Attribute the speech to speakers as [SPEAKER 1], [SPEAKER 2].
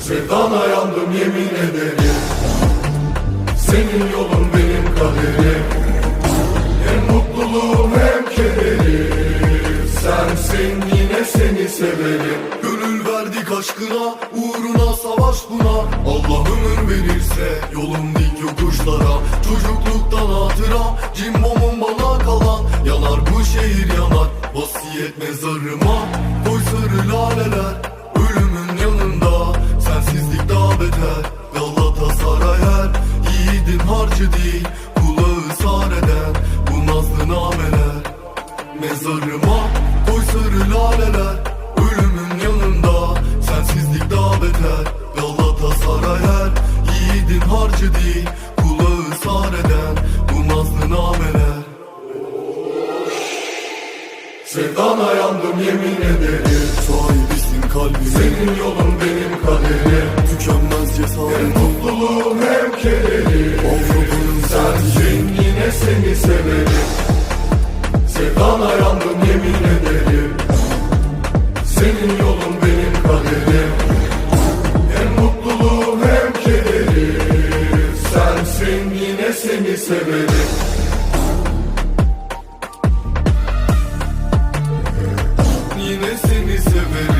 [SPEAKER 1] Sevdana yandım yemin ederim. Senin yolun benim kaderim. Hem mutluluğum hem kederim. Sensin yine seni severim. Gönül verdik aşkına Uğruna savaş buna. Allah ömür verirse Yolum dik yokuşlara. Çocukluktan hatıra Cimbomum bana kalan. Yanar bu şehir yanar Vasiyet mezarıma. Koy sarı laleler Mezarıma koy sarı laleler Ölümün yanında Sensizlik daha beter. Galatasaray her Yiğidin harcı değil Kulağı sar eden Bu nazlı nameler. Sevdana yandım yemin ederim. Sahibisin kalbim Senin yolun benim kaderim. Tükenmez cesaretim Hem mutluluğum hem kederim Avrupa'nın sensin yine seni severim Sevdana yandım yemin ederim. Senin yolun benim kaderim. Hem mutluluğum hem kederim. Sensin yine seni severim. Yine seni severim.